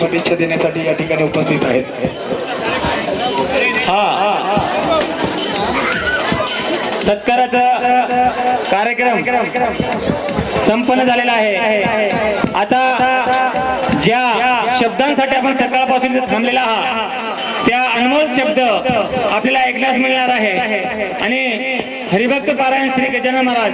शुभेच्छा देण्यासाठी या ठिकाणी उपस्थित आहेत. हा सत्काराचा कार्यक्रम संपन्न झालेला आहे. आता ज्या शब्दांसाठी आपण सकाळपासून थांबलेला आहात त्या अनमोल शब्द आपल्याला ऐकण्यास मिळणार आहे. आणि हरिभक्त पारायण श्री गजानन महाराज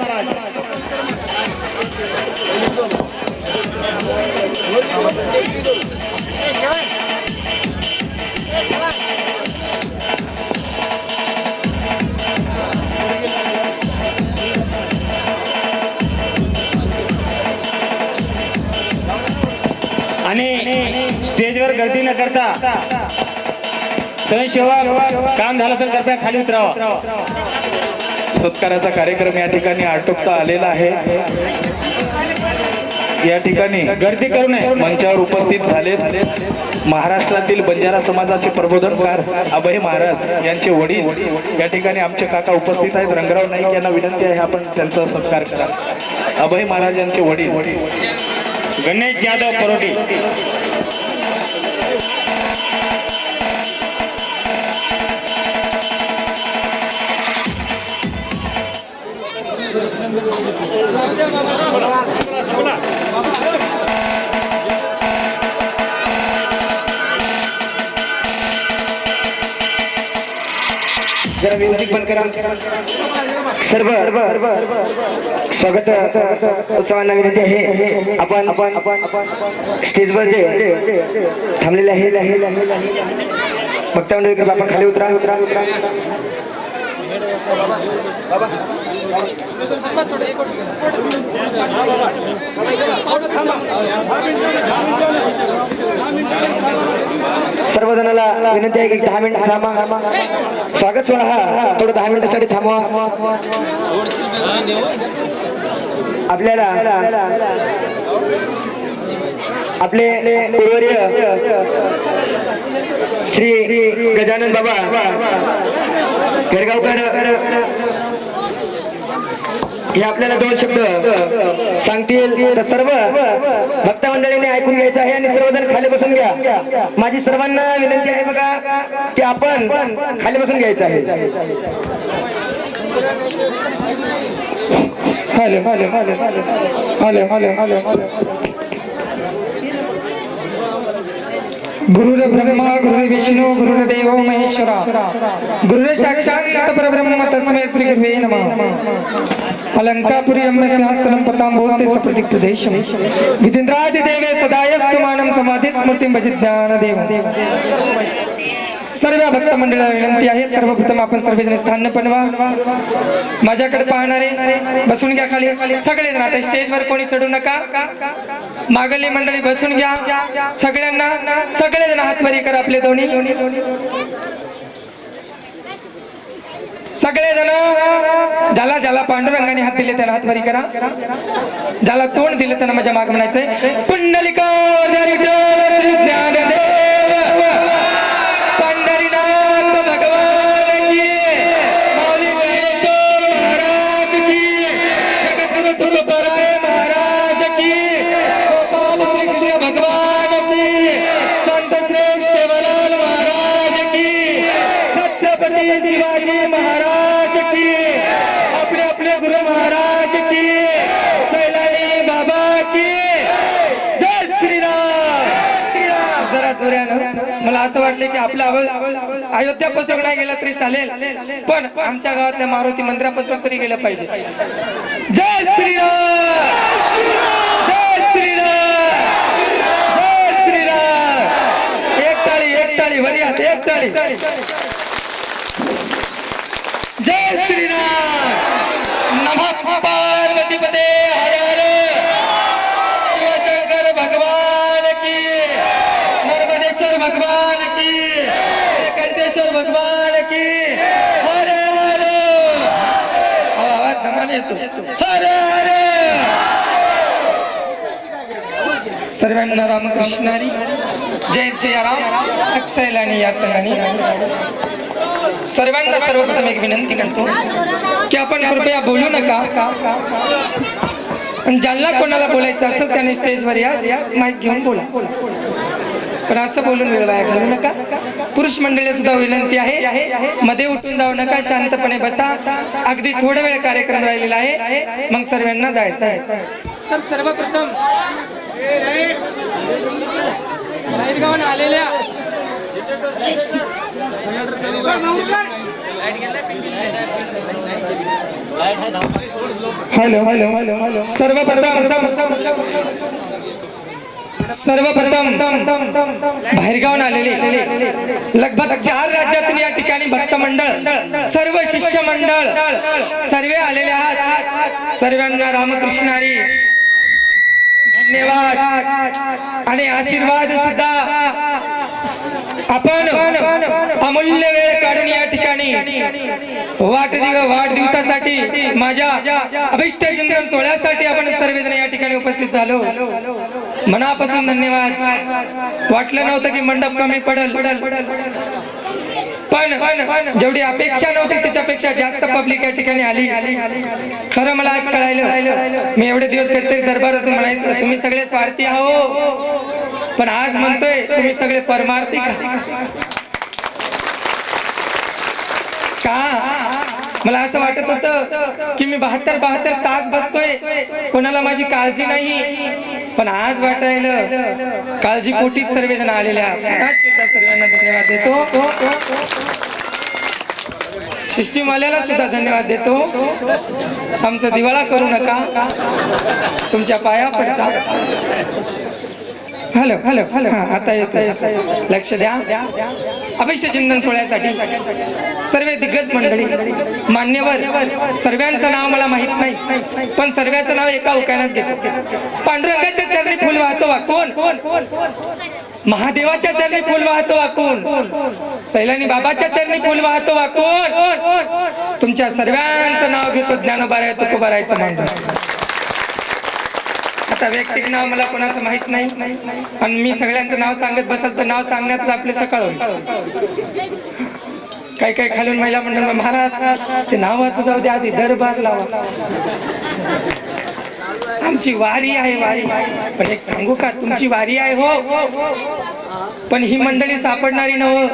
आणि स्टेजवर गर्दी न करता स्वयंसेवक काम झालं तर कृपया खाली उतरावा. सत्काराचा कार्यक्रम या ठिकाणी आटोपता आलेला आहे. या ठिकाणी गर्दी करू नये. मंचावर उपस्थित झाले महाराष्ट्रातील बंजारा समाजाचे प्रबोधनकार अभय महाराज यांचे वडील. या ठिकाणी आमचे काका उपस्थित आहेत. रंगराव नाईक यांना विनंती आहे आपण त्यांचा सत्कार करा. अभय महाराज यांचे वडील. गणेश जाधव परोटी. जरा म्युझिक बंद करा. सर्व स्वागत उत्सवांना विनंती आहे. आपण आपण आपण स्टेजवर जे थांबलेले आहे भक्त मंडळी आपण खाली उतरा उतरा उतरा. सर्वजणाला विनंती आहे की दहा मिनिट थांबा. स्वागत सोहळा हा थोडं दहा मिनिटासाठी थांबवा. आपल्याला आपले पूर्वर्य श्री गजानन बाबा घेरगावकर हे आपल्याला दोन शब्द सांगतील. तर सर्व भक्त मंडळीने ऐकून घ्यायचं आहे आणि सर्वजण खाली बसून घ्या. माझी सर्वांना विनंती आहे बघा की आपण खाली बसून घ्यायचं आहे. Hello hello hello hello hello hello hello. ಗುರುರ Brahma ಗುರುರ ವಿಷ್ಣು ಗುರುರ ದೇವೋ ಮಹೇಶ್ವರ ಗುರುರ ಸಾಕ್ಷಾತ್ ಪರಬ್ರಹ್ಮ ತಸ್ಮೈ ಶ್ರೀ ಗುರುವೇ ನಮಃ ಅಲಂಕಾಪುರಿ ಅಮ್ಮ ಶಾಸ್ತ್ರಂ ಪತಾಂ ಭೋಸ್ತೆ ಸಪ್ರತಿ ಪ್ರದೇಶಂ ವಿದಿಂದ್ರಾದಿ ದೇವೇ ಸದಾಯಸ್ತು ಮಾನಂ ಸಮಾಧಿ ಸ್ಮೃತಿಂ ಭಜ ಜ್ಞಾನ ದೇವ सर्व भक्त मंडळाला विनंती आहे सर्वप्रथम आपण सर्वजण स्थान बनवा. माझ्याकडे पाहणारे बसून घ्या खाली. सगळे जण आता स्टेजवर कोणी चढू नका. मागली मंडळी बसून घ्या. सगळ्यांना सगळेजण हातमारी करा आपले दोन्ही. सगळे जण ज्याला ज्याला पांडुरंगाने हात दिले त्याला हातवारी करा. ज्याला तोंड दिले त्यांना माझ्या माग म्हणायचंय. पुंडलिका ज्ञान मला असं वाटलं की आपला आवाज अयोध्या पुस्तक नाही गेला तरी चालेल पण आमच्या गावातल्या मारुती मंदिरापासून तरी गेलं पाहिजे. जय श्रीराम! जय श्रीराम! जय श्रीराम! एक टाळी एक टाळी वरी हात एक टाळी जय श्रीराम! नमः पार्वतीपते पते भगवान की। कंटेश्वर भगवान की। हरे हरे। आवाज धमाल येतो। हरे हरे। सर्वांना रामकृष्णारी जय सियाराम अक्षयलानी या सलानी सर्वांना सर्वप्रथम एक विनंती करतो की आपण कृपया बोलू नका. ज्यांना कोणाला बोलायचं असेल त्याने स्टेजवर या. माईक घेऊन बोला. पण असं बोलून वेळ वाया घालू नका. पुरुष मंडळी सुद्धा विनंती आहे. मध्ये उठून जाऊ नका शांतपणे बसा. अगदी थोडा वेळ कार्यक्रम राहिलेला आहे. मग सर्वांना जायचं आहे. तर सर्वप्रथम बाहेरगावून आलेल्या हॅलो हॅलो हॅलो हॅलो. सर्वप्रथम सर्वप्रथम बाहेरगावून आलेले लगभग चार राज्यातून या ठिकाणी भक्त मंडळ सर्व शिष्य मंडळ सर्व आलेले आहात. सर्वांना रामकृष्णारी धन्यवाद. आणि आशीर्वाद सुद्धा. आपण अमूल्य वेळ काढून या ठिकाणी वाट वाढदिवसासाठी माझ्या अभिष्ट चिंतन सोहळ्यासाठी आपण सर्वजण या ठिकाणी उपस्थित झालो. मनापासून धन्यवाद. वाटलं नव्हतं की मंडप कमी पडल. पण जेवढी अपेक्षा नव्हती त्याच्यापेक्षा जास्त पब्लिक या ठिकाणी आली. खरं मला आज कळायलं मी एवढे दिवस कधीतरी दरबारातून म्हणायचं तुम्ही सगळे स्वार्थी आहो. पण आज म्हणतोय तुम्ही सगळे परमार्थी का? का? मला असं वाटत होतं की मी बहात्तर बहात्तर तास बसतोय. कोणाला माझी काळजी नाही. पण आज वाटायला काळजी पोटीच सर्वजण आलेल्या. पुन्हा सुद्धा सर्वांना धन्यवाद देतो. शिष्टीमाल्याला सुद्धा धन्यवाद देतो. आमचा दिवाळा करू नका. तुमच्या पाया पडता. Hello hello hello. आता येतो लक्ष द्या. अभिष्टचिंतन सोहळ्यासाठी सर्व दिग्गज मंडळी मान्यवर सर्वांचं नाव मला माहीत नाही पण सर्वांचं नाव एका उकाण्यात घेतो. पांडुरंगाच्या चरणी फुल वाहतो कोण? महादेवाच्या चरणी फुल वाहतो कोण? सैलानी बाबाच्या चरणी फुल वाहतो कोण? तुमच्या सर्वांचं नाव घेतो ज्ञानोबाराय तुकोबारायचं मांडव आता वैयक्तिक नाव मला कोणाचं माहीत नाही. आणि मी सगळ्यांचं नाव सांगत बसल तर नाव सांगण्यातच आपले सकाळ होईल. काही काही खालून महिला मंडळ महाराज ते नाव जाऊ दे आधी दरबार लावा. आमची वारी आहे वारी. पण एक सांगू का तुमची वारी आहे हो. पण ही मंडळी सापडणारी न हो.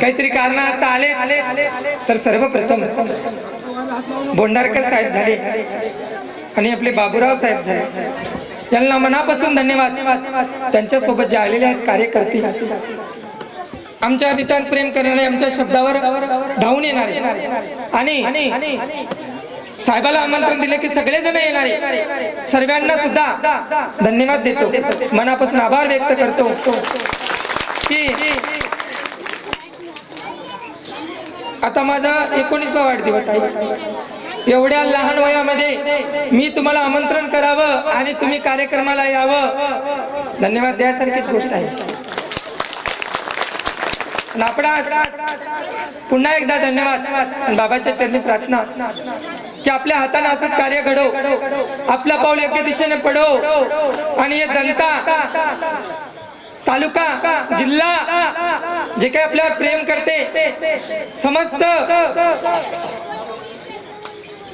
काहीतरी कारण असता आले तर सर्वप्रथम बोंडारकर साहेब झाले. आणि आपले बाबूराव साहेब साहेब यांना मनापासून धन्यवाद. त्यांच्यासोबत जे आलेले आहेत कार्यकर्ते. आमच्या नितांत प्रेम करणारे आमच्या शब्दावर धावून येणारे. आणि साहेबाला आमंत्रण दिले की सगळेजण येणारे. सर्वांना सुद्धा धन्यवाद देतो. मनापासून आभार व्यक्त करतो. की आता माझा एकोणीसवा वाढदिवस आहे. एवढ्या लहान वयामध्ये मी तुम्हाला आमंत्रण करावं आणि तुम्ही कार्यक्रमाला यावं. धन्यवाद द्यासारखीच गोष्ट आहे. पुन्हा एकदा धन्यवाद बाबाच्या चरणी प्रार्थना. की आपल्या हाताने असंच कार्य घडो. आपला पाऊल योग्य दिशेने पडो. आणि हे जनता तालुका जिल्हा जे काही आपल्यावर प्रेम करते समस्त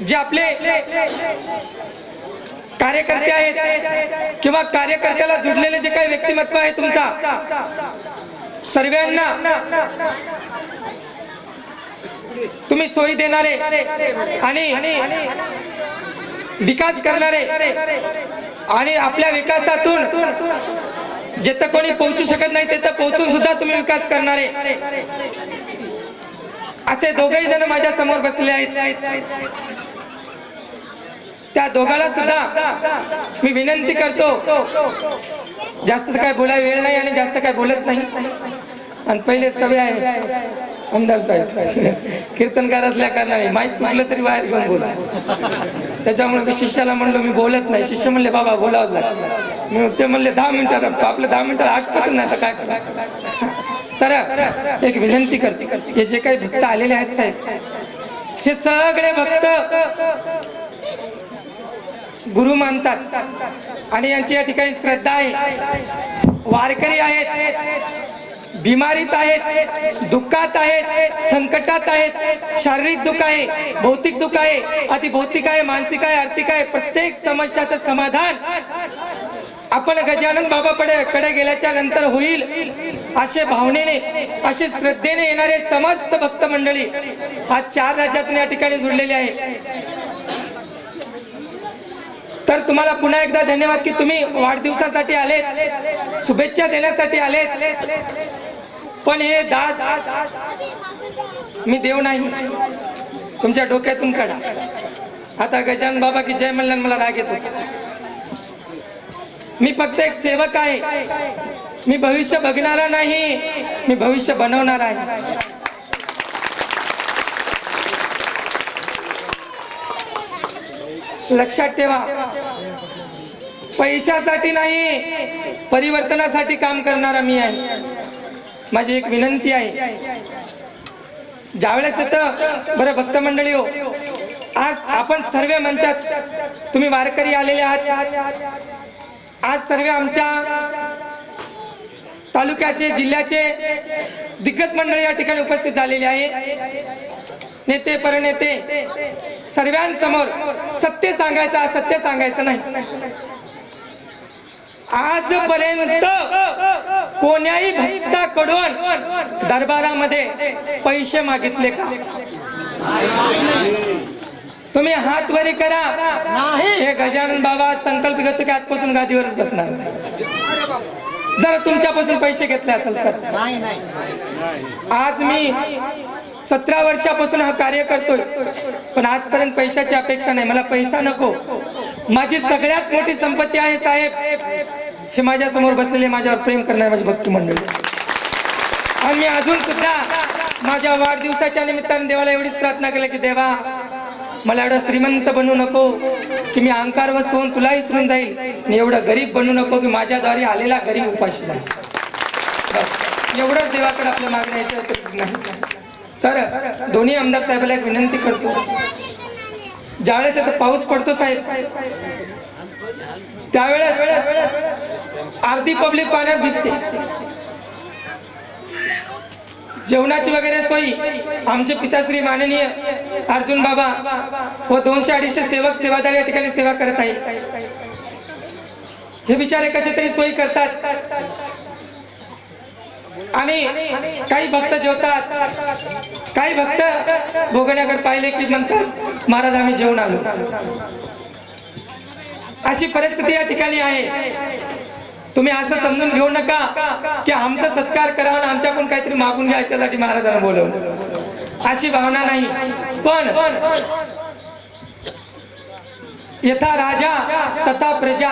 जे आपले कार्यकर्ते आहेत किंवा कार्यकर्त्याला जुडलेले जे काही व्यक्तिमत्व आहे तुमचा सर्वांना तुम्ही सोयी देणारे आणि विकास करणारे आणि आपल्या विकासातून जिथं कोणी पोहोचू शकत नाही तिथं पोहोचून सुद्धा तुम्ही विकास करणारे. असे दोघेही जण माझ्यासमोर बसले आहेत. त्या दोघाला सुद्धा मी विनंती करतो. जास्त काय बोलाय वेळ नाही आणि जास्त काय बोलत नाही. आणि पहिले सगळे आहे. आमदार साहेब. कीर्तनकार असल्या कारणाने माहीत म्हटलं तरी बाहेर घेऊन बोला. त्याच्यामुळे मी शिष्याला म्हणलो मी बोलत नाही. शिष्य म्हणले बाबा बोलावं लागलं मी ते म्हणले दहा मिनिटात आपलं दहा मिनिटात आठपत नाही तर काय करा? तर एक विनंती करते. हे जे काही भक्त आलेले आहेत साहेब हे सगळे भक्त गुरु मानतात. आणि यांची या ठिकाणी श्रद्धा आहे. वारकरी आहेत बिमारीत आहेत दुःखात आहेत संकटात आहेत शारीरिक दुःख आहे भौतिक दुःख आहे अति भौतिक आहे मानसिक आहे आर्थिक आहे प्रत्येक समस्याचं समाधान आपण गजानन बाबा पडे कडे गेल्याच्यानंतर होईल असे भावनेने असे श्रद्धेने येणारे समस्त भक्त मंडळी आज चार राज्यातून या ठिकाणी जुळलेले आहे. तर तुम्हाला पुन्हा एकदा धन्यवाद की तुम्ही वाढदिवसासाठी आलेत. शुभेच्छा देण्यासाठी आलेत. पण हे दास मी देव नाही. तुमच्या डोक्यातून काढा. आता गजानन बाबा की जय म्हणल्यान मला राग येतो. मी फक्त एक सेवक आहे. मी भविष्य बघणारा नाही. मी भविष्य बनवणार आहे. लक्षात ठेवा. पैशासाठी नाही परिवर्तनासाठी काम करणारा मी आहे. माझी एक विनंती आहे. ज्यावेळेस येतं बरं भक्त मंडळी हो आज आपण सर्व मंचात तुम्ही वारकरी आलेले आहात. आज सर्व आमच्या तालुक्याचे जिल्ह्याचे दिग्गज मंडळी या ठिकाणी उपस्थित झालेले आहे नेते परनेते सर्वांसमोर सत्य सांगायचं असत्य सांगायचं नाही. आजपर्यंत कोण्याही भक्ताकडून दरबारामध्ये पैसे मागितले का? तुम्ही हात वरी करा. हे गजानन बाबा संकल्प घेतो की आजपासून गादीवरच बसणार. जर तुमच्यापासून पैसे घेतले असेल तर. आज मी सतरा वर्षापासून हा कार्य करतोय. पण आजपर्यंत पैशाची अपेक्षा नाही. मला पैसा नको. माझी सगळ्यात मोठी संपत्ती आहे साहेब. हे माझ्यासमोर बसलेले माझ्यावर प्रेम करणारे माझी भक्ती मंडळी. आणि मी अजून सुद्धा माझ्या वाढदिवसाच्या निमित्ताने देवाला एवढीच प्रार्थना केली की देवा मला एवढं श्रीमंत बनू नको की मी अहंकार होऊन तुला विसरून जाईल. आणि एवढं गरीब बनू नको की माझ्याद्वारे आलेला गरीब उपाशी जाईल. एवढंच देवाकडे आपलं मागण्याचं नाही. तर दोन्ही आमदार साहेबाला एक विनंती करतो. ज्यावेळेस आता पाऊस पडतो साहेब त्यावेळेस अर्धी पब्लिक पाण्यात भिजते. जेवणाची वगैरे सोयी आमचे पिताश्री माननीय अर्जुन बाबा व दोनशे अडीचशे सेवक सेवादार या ठिकाणी सेवा करत आहे हे बिचारे कसे तरी सोयी करतात. आणि काही भक्त जेवतात. काही भक्त भोगण्याकडे पाहिले की म्हणतात महाराज आम्ही जेवण आलो. अशी परिस्थिती या ठिकाणी आहे. तुम्ही असं समजून घेऊ नका की आमचा सत्कार करावा आणि आमच्याकडून काहीतरी मागून घ्यायच्यासाठी महाराजांना बोलवलं. अशी भावना नाही. पण यथा राजा तथा प्रजा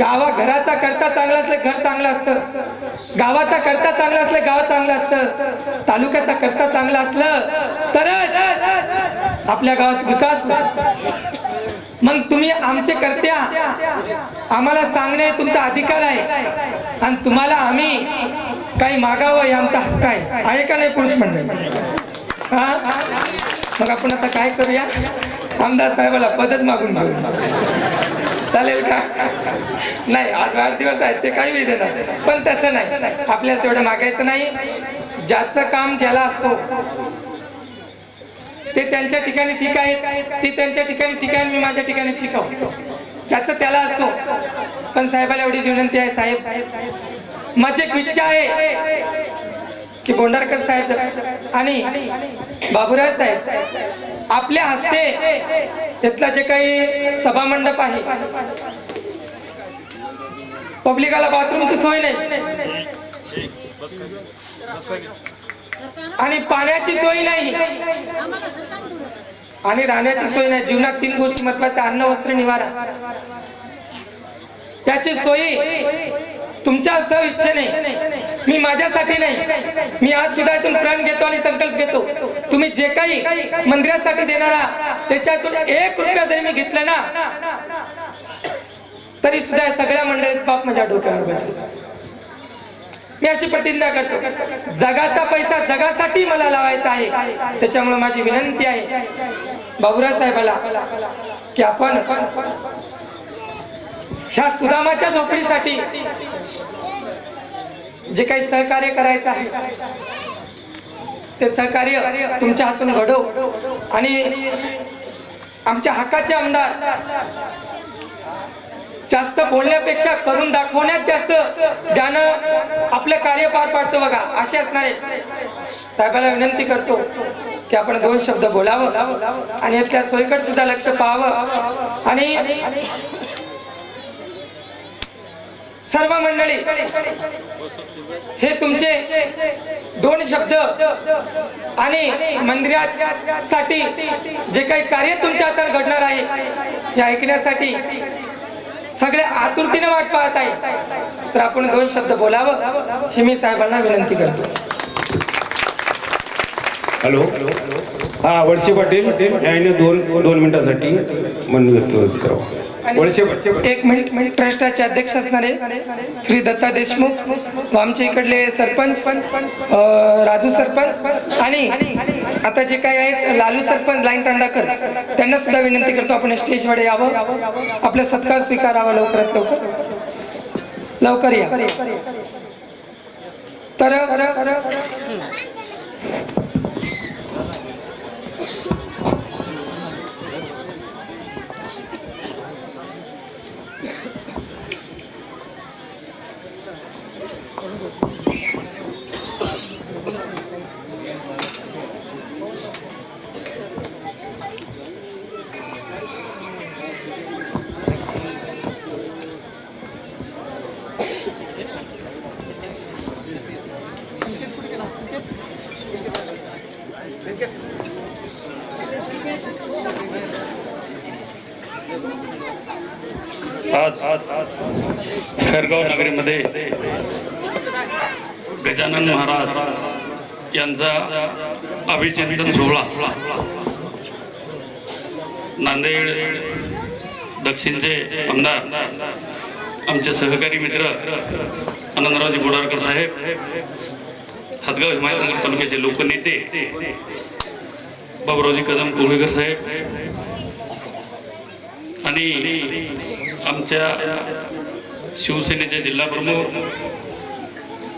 गावा घराचा करता चांगला असलं घर चांगलं असतं. गावाचा करता चांगला असलं गाव चांगलं असतं. तालुक्याचा करता चांगला असलं तरच आपल्या गावात विकास मग तुम्ही आमचे करत्या आम्हाला सांगणे तुमचा अधिकार आहे. आणि तुम्हाला आम्ही काही मागावं हे आमचा हक्क आहे. आहे का नाही पुरुष मंडळी? हा? मग आपण आता काय करूया? आमदार साहेबाला पदच मागून मागून. चालेल का? नाही आज वाढदिवस आहेत ते काही देणार पण तसं नाही. आपल्याला तेवढं मागायचं नाही. ज्याचं काम ज्याला असतो ते त्यांच्या ठिकाणी ठीक आहेत ते त्यांच्या ठिकाणी ठीक आहे मी माझ्या ठिकाणी ठीक आहो. ज्याचं त्याला असतो. पण साहेबाला एवढीच विनंती आहे साहेब. माझी एक इच्छा आहे की बोंडारकर साहेब आणि बाबुराव साहेब आपल्या हस्ते तिथला जे काही सभा मंडप आहे पब्लिकाला बाथरूमची सोय नाही. आणि पाण्याची सोय नाही. आणि राहण्याची सोय नाही. जीवनात तीन गोष्टी महत्त्वाच्या अन्न वस्त्र निवारा. त्याची सोयी तुमच्या सह इच्छेने मी माझ्यासाठी नाही. मी आज सुद्धा इथून प्रण घेतो आणि संकल्प घेतो. तुम्ही जे काही मंदिरासाठी देणारा त्याच्यातून एक रुपया जरी मी घेतला ना तरी सुद्धा या सगळ्या मंडळीच बाप माझ्या डोक्यावर बसेल. मी अशी प्रतिज्ञा करतो जगाचा पैसा जगासाठी मला लावायचा आहे त्याच्यामुळे माझी विनंती आहे बाबुराव साहेबाला की आपण ह्या सुदामाच्या झोपडीसाठी जे काही सहकार्य करायचं आहे ते सहकार्य तुमच्या हातून घडव. आणि आमच्या हक्काचे आमदार जास्त बोलण्यापेक्षा करून दाखवण्यात जास्त ज्यानं आपलं कार्य पार पाडतो बघा असे असणारे. साहेबाला विनंती करतो की आपण दोन शब्द बोलावं आणि यातल्या सोयीकडे सुद्धा लक्ष पाहावं. आणि सर्व मंडळी हे तुमचे दोन शब्द आणि मंदिरात साठी जे काही कार्य तुमच्या हातात घडणार आहे हे ऐकण्यासाठी सगळ्या आतुरतेने वाट पाहत आहे. तर आपण दोन शब्द बोलावं हे मी साहेबांना विनंती करतो. हॅलो. हा वळसे पाटील याने दोन दोन मिनिटासाठी मन व्यक्त करावं. एक मिनिट ट्रस्टाचे अध्यक्ष असणारे श्री दत्ता देशमुख आमच्या इकडले सरपंच राजू सरपंच आणि आता जे काही आहेत लालू सरपंच लाईन तांडाकर त्यांना सुद्धा विनंती करतो आपण स्टेजवर यावं. आपला सत्कार स्वीकारावा लवकरात लवकर. लवकर या. तर आज खरगाव नगरीमध्ये गजानन महाराज यांचा अभिचिंतन सोहळा. नांदेड दक्षिणचे आमदार आमचे सहकारी मित्र आनंदरावजी बोडारकर साहेब हदगाव हिमायतनगर तालुक्याचे लोकनेते बाबुरावजी कदम कोळवेकर साहेब आणि आमच्या शिवसेनेचे जिल्हाप्रमुख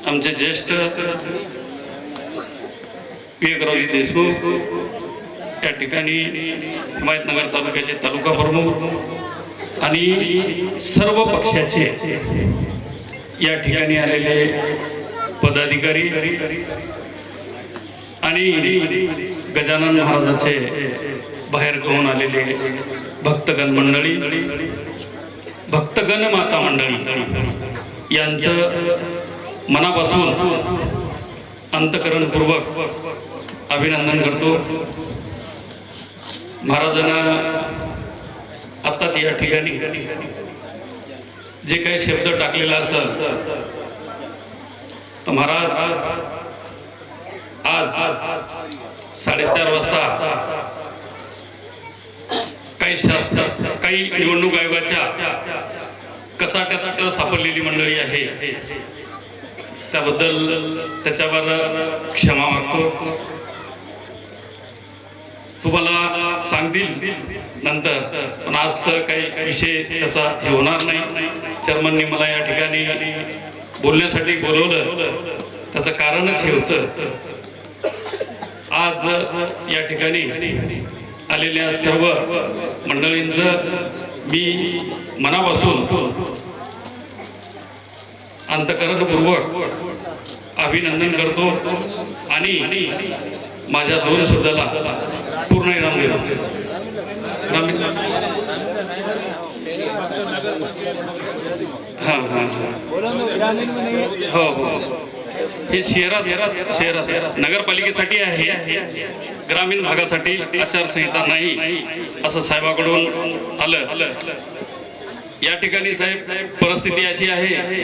आमचे ज्येष्ठ विवेकरावजी देशमुख या ठिकाणी हिमायतनगर तालुक्याचे तालुका प्रमुख आणि सर्व पक्षाचे या ठिकाणी आलेले पदाधिकारी आणि गजानन महाराजाचे बाहेर गावून आलेले भक्तगण मंडळी भक्तगण माता मंडळी यांचं मनापासून अंतकरणपूर्वक अभिनंदन करतो. महाराजांना आत्ताच या ठिकाणी जे काही शब्द टाकलेला असेल तर महाराज आज साडेचार वाजता काही शास्त्र काही निवडणूक आयोगाच्या कचाट्यात सापडलेली मंडळी आहे. त्याबद्दल त्याच्यावर क्षमा मागतो. तुम्हाला सांगतील नंतर पण आज तर काही विषय त्याचा हे होणार नाही. चर्मननी मला या ठिकाणी बोलण्यासाठी बोलवलं. त्याचं कारणच हे होतं. आज या ठिकाणी आलेल्या सर्व मंडळींचं मी मनापासून अंतकरणपूर्वक अभिनंदन करतो आणि माझ्या दोन शब्दाला पूर्ण इनाम देतो. राम- हां हां हां. हो, हो. हे शहरात शहरात नगरपालिकेसाठी आहे. ग्रामीण भागासाठी आचारसंहिता नाही असं साहेबाकडून आलं. या ठिकाणी साहेब परिस्थिती अशी आहे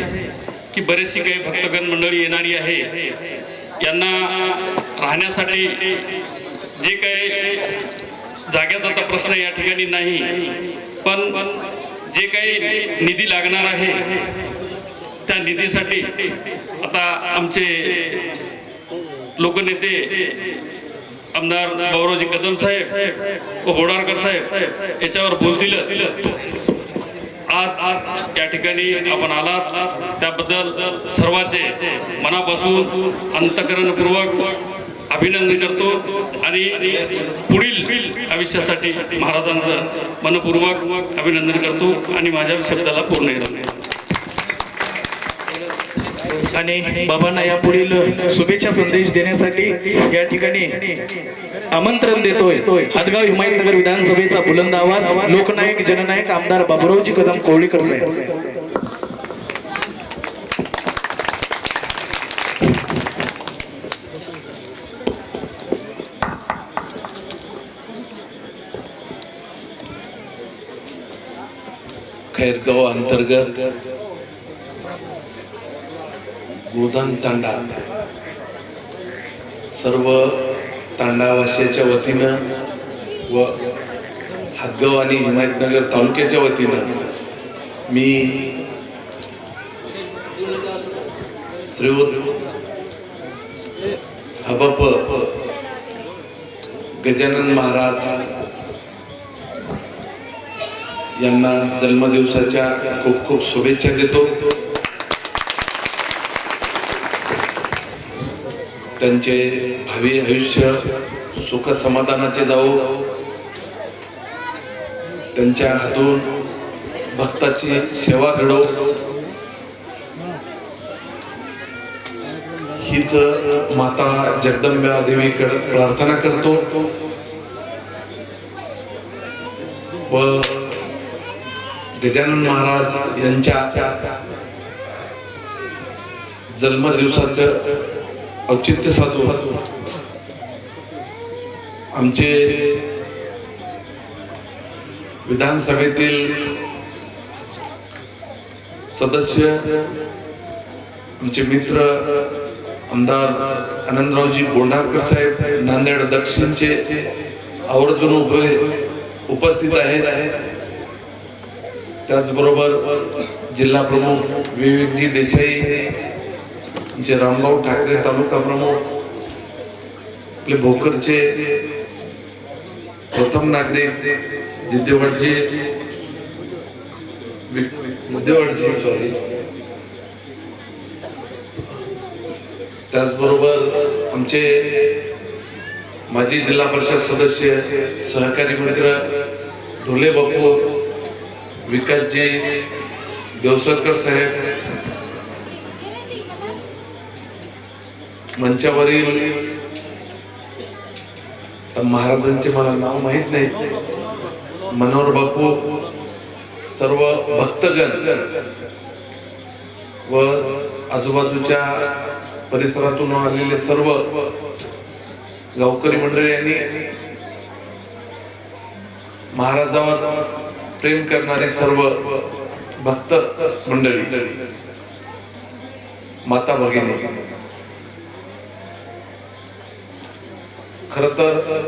की बरेचशी काही भक्तगण मंडळी येणारी आहे. यांना राहण्यासाठी जे काही जाग्याचा आता प्रश्न या ठिकाणी नाही पण जे काही निधी लागणार आहे त्या निधीसाठी आता आमचे लोकनेते आमदार गौरवजी कदम साहेब व होडारकर साहेब याच्यावर बोलतीलच आज आज या ठिकाणी आपण आलात. त्याबद्दल सर्वांचे मनापासून अंतकरणपूर्वक अभिनंदन करतो आणि पुढील आयुष्यासाठी महाराजांचं मनपूर्वक अभिनंदन करतो आणि माझ्या शब्दाला पूर्ण करतो आणि बाबांना या पुढील शुभेच्छा संदेश देण्यासाठी या ठिकाणी आमंत्रण देतोय. हदगाव हिमायतनगर विधानसभेचा बुलंद आवाज लोकनायक जननायक आमदार बाबुरावजी कदम कोवळीकर साहेब. खैरगाव अंतर्गत गोदान तांडा. सर्व तांडावासियाच्या वतीनं व हातगाव आणि हिमायतनगर तालुक्याच्या वतीनं मी श्री हबप गजानन महाराज यांना जन्मदिवसाच्या खूप खूप शुभेच्छा देतो. त्यांचे भावी आयुष्य सुख समाधानाचे जाऊ त्यांच्या हातून भक्ताची सेवा घडव. हीच माता जगदंबा देवीकडे प्रार्थना करतो. व गजानन महाराज यांच्या जन्मदिवसाचं औचित्य साधू. आमचे विधानसभेतील सदस्य आमचे मित्र आमदार आनंदरावजी बोंढारकर साहेब नांदेड दक्षिणचे आवर्जून उभे उपस्थित आहेत. त्याचबरोबर जिल्हा प्रमुख विवेकजी देसाई आमचे रामभाऊ ठाकरे तालुका प्रमुख आपले भोकरचे प्रथम नागरिक जिद्देवाडजी मुद्देवाडजी सॉरी त्याचबरोबर आमचे माजी जिल्हा परिषद सदस्य सहकारी मित्र ढोले बापू विकासजी देवसरकर साहेब मंचावरील तर महाराजांचे मला नाव माहीत नाही. मनोहर बापू सर्व भक्तगण व आजूबाजूच्या परिसरातून आलेले सर्व गावकरी मंडळी यांनी महाराजावर प्रेम करणारे सर्व भक्त मंडळी माता भगिनी खर तर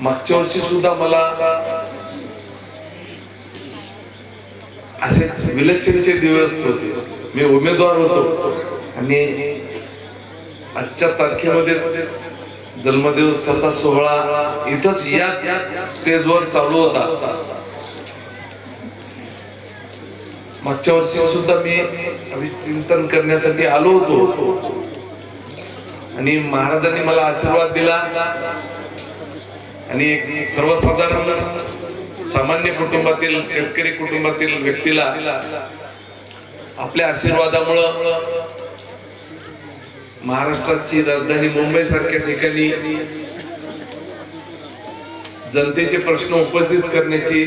मागच्या वर्षी सुद्धा मला असेच विलक्षणचे दिवस होते. मी उमेदवार होतो. आणि आजच्या तारखेमध्येच जन्मदिवसाचा सोहळा इथंच या स्टेजवर चालू होता. मागच्या वर्षी सुद्धा मी चिंतन करण्यासाठी आलो होतो. आणि महाराजांनी मला आशीर्वाद दिला. आणि एक सर्वसाधारण सामान्य कुटुंबातील शेतकरी कुटुंबातील व्यक्तीला आपल्या आशीर्वादामुळं महाराष्ट्राची राजधानी मुंबई सारख्या ठिकाणी जनतेचे प्रश्न उपस्थित करण्याची